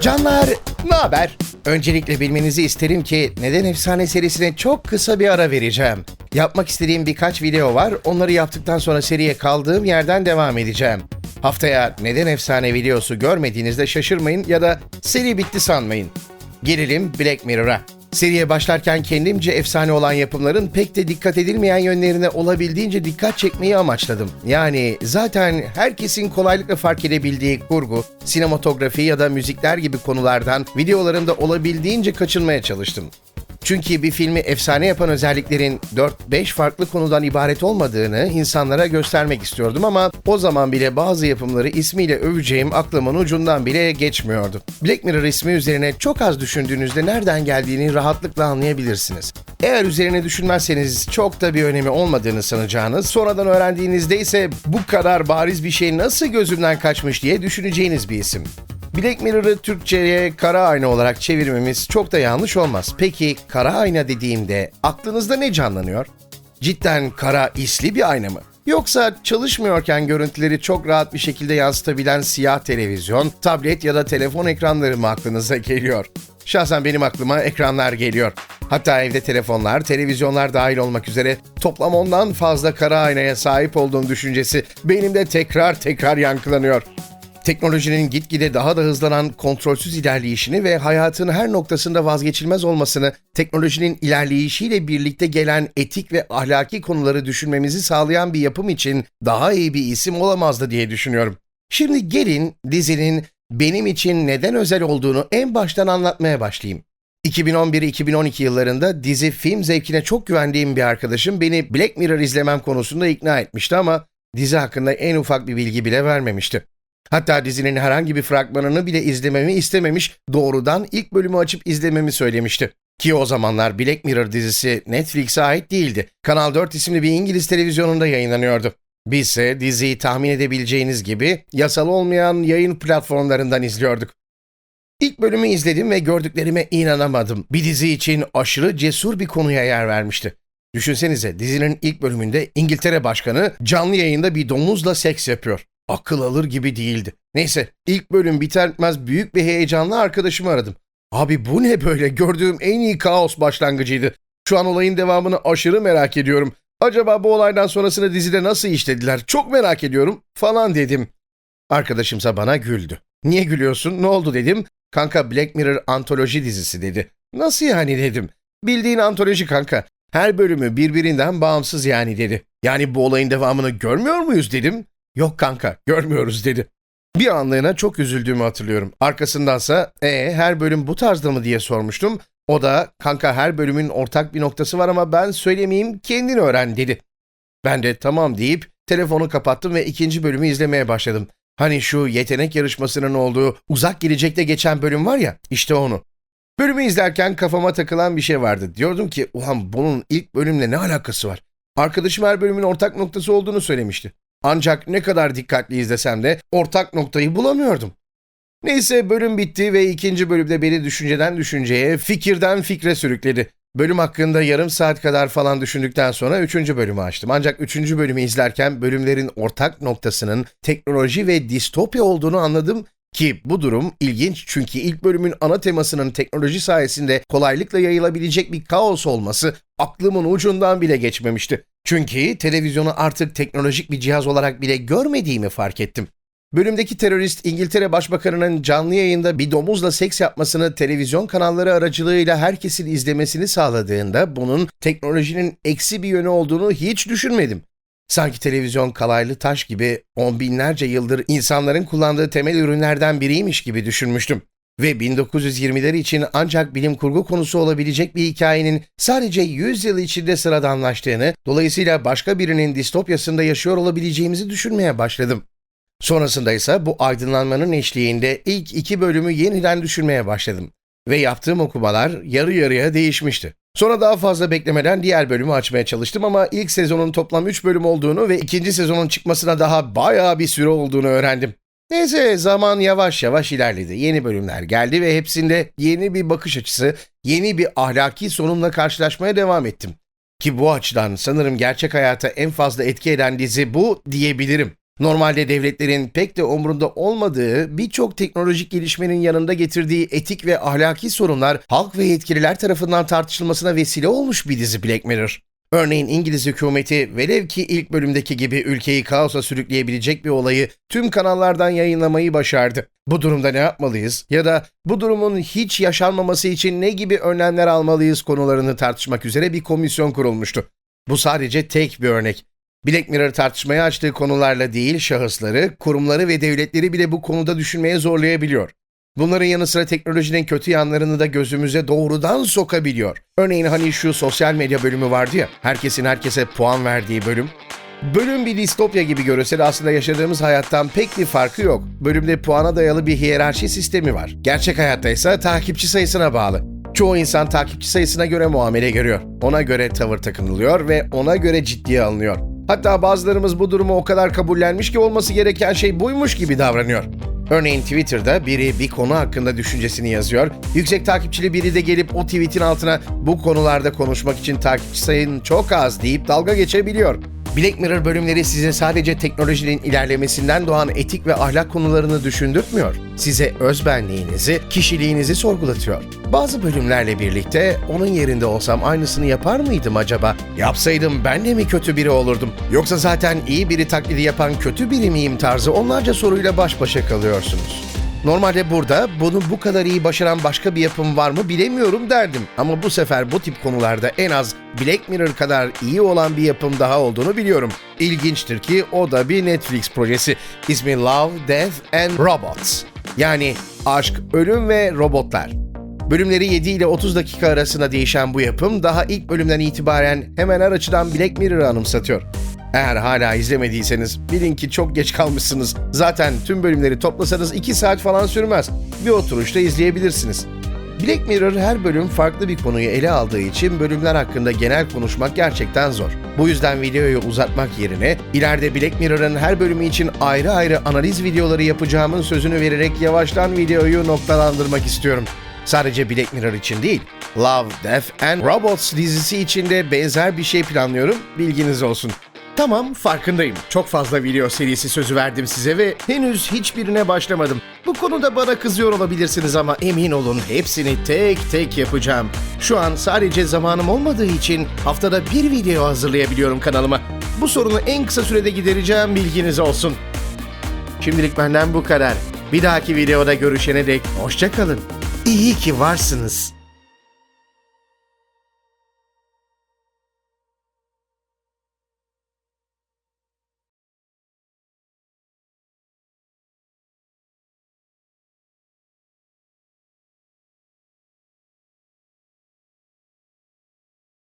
Canlar, ne haber? Öncelikle bilmenizi isterim ki Neden Efsane serisine çok kısa bir ara vereceğim. Yapmak istediğim birkaç video var, onları yaptıktan sonra seriye kaldığım yerden devam edeceğim. Haftaya Neden Efsane videosu görmediğinizde şaşırmayın ya da seri bitti sanmayın. Gelelim Black Mirror'a. Seriye başlarken kendimce efsane olan yapımların pek de dikkat edilmeyen yönlerine olabildiğince dikkat çekmeyi amaçladım. Yani zaten herkesin kolaylıkla fark edebildiği kurgu, sinematografi ya da müzikler gibi konulardan videolarımda olabildiğince kaçınmaya çalıştım. Çünkü bir filmi efsane yapan özelliklerin 4-5 farklı konudan ibaret olmadığını insanlara göstermek istiyordum ama o zaman bile bazı yapımları ismiyle öveceğim aklımın ucundan bile geçmiyordu. Black Mirror ismi üzerine çok az düşündüğünüzde nereden geldiğini rahatlıkla anlayabilirsiniz. Eğer üzerine düşünmezseniz çok da bir önemi olmadığını sanacağınız, sonradan öğrendiğinizde ise bu kadar bariz bir şey nasıl gözümden kaçmış diye düşüneceğiniz bir isim. Black Mirror'ı Türkçe'ye kara ayna olarak çevirmemiz çok da yanlış olmaz. Peki kara ayna dediğimde aklınızda ne canlanıyor? Cidden kara isli bir ayna mı? Yoksa çalışmıyorken görüntüleri çok rahat bir şekilde yansıtabilen siyah televizyon, tablet ya da telefon ekranları mı aklınıza geliyor? Şahsen benim aklıma ekranlar geliyor. Hatta evde telefonlar, televizyonlar dahil olmak üzere toplam ondan fazla kara aynaya sahip olduğum düşüncesi beynimde tekrar tekrar yankılanıyor. Teknolojinin gitgide daha da hızlanan kontrolsüz ilerleyişini ve hayatın her noktasında vazgeçilmez olmasını, teknolojinin ilerleyişiyle birlikte gelen etik ve ahlaki konuları düşünmemizi sağlayan bir yapım için daha iyi bir isim olamazdı diye düşünüyorum. Şimdi gelin dizinin benim için neden özel olduğunu en baştan anlatmaya başlayayım. 2011-2012 yıllarında dizi film zevkine çok güvendiğim bir arkadaşım beni Black Mirror izlemem konusunda ikna etmişti ama dizi hakkında en ufak bir bilgi bile vermemişti. Hatta dizinin herhangi bir fragmanını bile izlememi istememiş, doğrudan ilk bölümü açıp izlememi söylemişti. Ki o zamanlar Black Mirror dizisi Netflix'e ait değildi. Kanal 4 isimli bir İngiliz televizyonunda yayınlanıyordu. Bizse diziyi tahmin edebileceğiniz gibi yasal olmayan yayın platformlarından izliyorduk. İlk bölümü izledim ve gördüklerime inanamadım. Bir dizi için aşırı cesur bir konuya yer vermişti. Düşünsenize dizinin ilk bölümünde İngiltere Başkanı canlı yayında bir domuzla seks yapıyor. Akıl alır gibi değildi. Neyse ilk bölüm biter bitmez büyük bir heyecanla arkadaşımı aradım. Abi bu ne böyle gördüğüm en iyi kaos başlangıcıydı. Şu an olayın devamını aşırı merak ediyorum. Acaba bu olaydan sonrasını dizide nasıl işlediler çok merak ediyorum falan dedim. Arkadaşımsa bana güldü. Niye gülüyorsun ne oldu dedim. Kanka Black Mirror antoloji dizisi dedi. Nasıl yani dedim. Bildiğin antoloji kanka. Her bölümü birbirinden bağımsız yani dedi. Yani bu olayın devamını görmüyor muyuz dedim. Yok kanka görmüyoruz dedi. Bir anlığına çok üzüldüğümü hatırlıyorum. Arkasındansa e her bölüm bu tarzda mı diye sormuştum. O da kanka her bölümün ortak bir noktası var ama ben söylemeyeyim kendin öğren dedi. Ben de tamam deyip telefonu kapattım ve ikinci bölümü izlemeye başladım. Hani şu yetenek yarışmasının olduğu uzak gelecekte geçen bölüm var ya işte onu. Bölümü izlerken kafama takılan bir şey vardı. Diyordum ki ulan bunun ilk bölümle ne alakası var? Arkadaşım her bölümün ortak noktası olduğunu söylemişti. Ancak ne kadar dikkatli izlesem de ortak noktayı bulamıyordum. Neyse bölüm bitti ve ikinci bölümde beni düşünceden düşünceye, fikirden fikre sürükledi. Bölüm hakkında yarım saat kadar falan düşündükten sonra üçüncü bölümü açtım. Ancak üçüncü bölümü izlerken bölümlerin ortak noktasının teknoloji ve distopya olduğunu anladım ki bu durum ilginç çünkü ilk bölümün ana temasının teknoloji sayesinde kolaylıkla yayılabilecek bir kaos olması aklımın ucundan bile geçmemişti. Çünkü televizyonu artık teknolojik bir cihaz olarak bile görmediğimi fark ettim. Bölümdeki terörist İngiltere Başbakanı'nın canlı yayında bir domuzla seks yapmasını televizyon kanalları aracılığıyla herkesin izlemesini sağladığında bunun teknolojinin eksi bir yönü olduğunu hiç düşünmedim. Sanki televizyon kalaylı taş gibi on binlerce yıldır insanların kullandığı temel ürünlerden biriymiş gibi düşünmüştüm. Ve 1920'ler için ancak bilim kurgu konusu olabilecek bir hikayenin sadece 100 yıl içinde sıradanlaştığını, dolayısıyla başka birinin distopyasında yaşıyor olabileceğimizi düşünmeye başladım. Sonrasında ise bu aydınlanmanın eşliğinde ilk iki bölümü yeniden düşünmeye başladım. Ve yaptığım okumalar yarı yarıya değişmişti. Sonra daha fazla beklemeden diğer bölümü açmaya çalıştım ama ilk sezonun toplam 3 bölüm olduğunu ve ikinci sezonun çıkmasına daha bayağı bir süre olduğunu öğrendim. Neyse zaman yavaş yavaş ilerledi. Yeni bölümler geldi ve hepsinde yeni bir bakış açısı, yeni bir ahlaki sorunla karşılaşmaya devam ettim. Ki bu açıdan sanırım gerçek hayata en fazla etki eden dizi bu diyebilirim. Normalde devletlerin pek de umrunda olmadığı birçok teknolojik gelişmenin yanında getirdiği etik ve ahlaki sorunlar halk ve yetkililer tarafından tartışılmasına vesile olmuş bir dizi Black Mirror. Örneğin İngiliz hükümeti velev ki ilk bölümdeki gibi ülkeyi kaosa sürükleyebilecek bir olayı tüm kanallardan yayınlamayı başardı. Bu durumda ne yapmalıyız ya da bu durumun hiç yaşanmaması için ne gibi önlemler almalıyız konularını tartışmak üzere bir komisyon kurulmuştu. Bu sadece tek bir örnek. Black Mirror tartışmaya açtığı konularla değil, şahısları, kurumları ve devletleri bile bu konuda düşünmeye zorlayabiliyor. Bunların yanı sıra teknolojinin kötü yanlarını da gözümüze doğrudan sokabiliyor. Örneğin hani şu sosyal medya bölümü vardı ya, herkesin herkese puan verdiği bölüm. Bölüm bir distopya gibi görülse de aslında yaşadığımız hayattan pek bir farkı yok. Bölümde puana dayalı bir hiyerarşi sistemi var. Gerçek hayatta ise takipçi sayısına bağlı. Çoğu insan takipçi sayısına göre muamele görüyor. Ona göre tavır takınılıyor ve ona göre ciddiye alınıyor. Hatta bazılarımız bu durumu o kadar kabullenmiş ki olması gereken şey buymuş gibi davranıyor. Örneğin Twitter'da biri bir konu hakkında düşüncesini yazıyor. Yüksek takipçili biri de gelip o tweetin altına bu konularda konuşmak için takipçi sayın çok az deyip dalga geçebiliyor. Black Mirror bölümleri size sadece teknolojinin ilerlemesinden doğan etik ve ahlak konularını düşündürtmüyor. Size özbenliğinizi, kişiliğinizi sorgulatıyor. Bazı bölümlerle birlikte onun yerinde olsam aynısını yapar mıydım acaba? Yapsaydım ben de mi kötü biri olurdum? Yoksa zaten iyi biri taklidi yapan kötü biri miyim tarzı onlarca soruyla baş başa kalıyorsunuz. Normalde burada bunu bu kadar iyi başaran başka bir yapım var mı bilemiyorum derdim. Ama bu sefer bu tip konularda en az Black Mirror kadar iyi olan bir yapım daha olduğunu biliyorum. İlginçtir ki o da bir Netflix projesi. İsmi Love, Death and Robots. Yani aşk, ölüm ve robotlar. Bölümleri 7 ile 30 dakika arasında değişen bu yapım daha ilk bölümden itibaren hemen her açıdan Black Mirror'ı anımsatıyor. Eğer hala izlemediyseniz bilin ki çok geç kalmışsınız. Zaten tüm bölümleri toplasanız 2 saat falan sürmez. Bir oturuşta izleyebilirsiniz. Black Mirror her bölüm farklı bir konuyu ele aldığı için bölümler hakkında genel konuşmak gerçekten zor. Bu yüzden videoyu uzatmak yerine ileride Black Mirror'ın her bölümü için ayrı ayrı analiz videoları yapacağımın sözünü vererek yavaştan videoyu noktalandırmak istiyorum. Sadece Black Mirror için değil, Love, Death and Robots dizisi için de benzer bir şey planlıyorum, bilginiz olsun. Tamam, farkındayım. Çok fazla video serisi sözü verdim size ve henüz hiçbirine başlamadım. Bu konuda bana kızıyor olabilirsiniz ama emin olun hepsini tek tek yapacağım. Şu an sadece zamanım olmadığı için haftada bir video hazırlayabiliyorum kanalıma. Bu sorunu en kısa sürede gidereceğim bilginiz olsun. Şimdilik benden bu kadar. Bir dahaki videoda görüşene dek hoşça kalın. İyi ki varsınız.